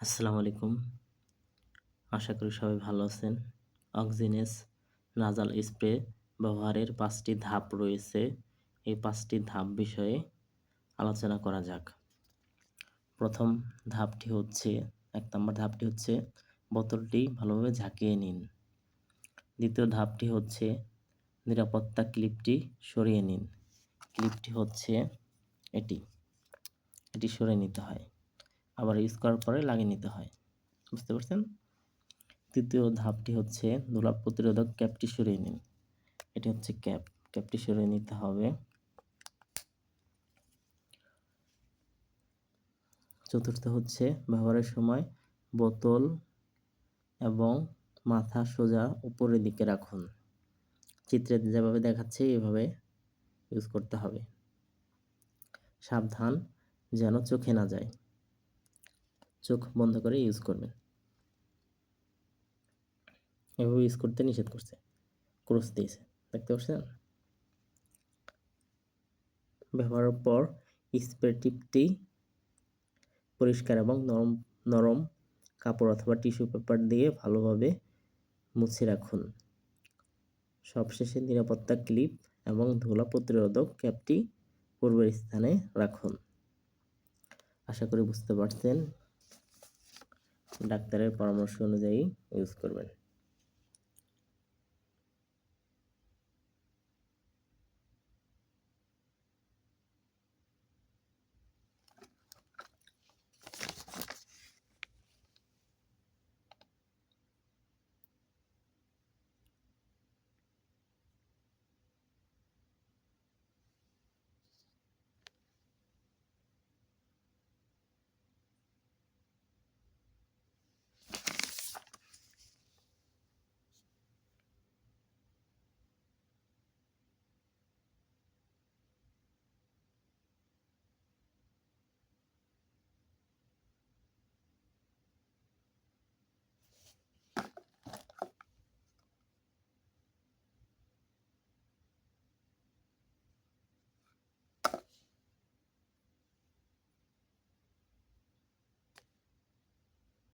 আসসালামু আলাইকুম। আশা করি সবাই ভালো আছেন। অক্সিনেস নাজাল স্প্রে ব্যবহারের পাঁচটি ধাপ রয়েছে। এই পাঁচটি ধাপ বিষয়ে আলোচনা করা যাক। প্রথম ধাপটি হচ্ছে, এক নম্বর ধাপটি হচ্ছে বোতলটি ভালোভাবে ঝাঁকিয়ে নিন। দ্বিতীয় ধাপটি হচ্ছে নিরাপত্তা ক্লিপটি সরিয়ে নিন। ক্লিপটি হচ্ছে এটি। এটি সরিয়ে নিতে হয়। আবার ইউজ করার পরে লাগিয়ে নিতে হয়। বুঝতে পারছেন? তৃতীয় ধাপটি হচ্ছে দোলাপ প্রতিরোধক ক্যাপটি সরিয়ে নিন। এটি হচ্ছে ক্যাপ, ক্যাপটি সরিয়ে নিতে হবে। চতুর্থ হচ্ছে ব্যবহারের সময় বোতল এবং মাথা সোজা উপরের দিকে রাখুন। চিত্রে যেভাবে দেখাচ্ছে, এভাবে ইউজ করতে হবে। সাবধান, যেন চোখে না যায়। চোখ বন্ধ করে ইউজ করবেন। এভাবে ইউজ করতে নিষেধ করছে। ক্রস দিয়েছে। দেখতে পাচ্ছেন? ব্যবহারের পর স্প্রে টিপটি পরিষ্কার এবং নরম নরম কাপড় অথবা টিস্যু পেপার দিয়ে ভালোভাবে মুছে রাখুন। সবশেষে নিরাপত্তা ক্লিপ এবং ধুলা প্রতিরোধক ক্যাপটি পূর্বের স্থানে রাখুন। আশা করি বুঝতে পারছেন। ডাক্তারের পরামর্শ অনুযায়ী ইউজ করবেন।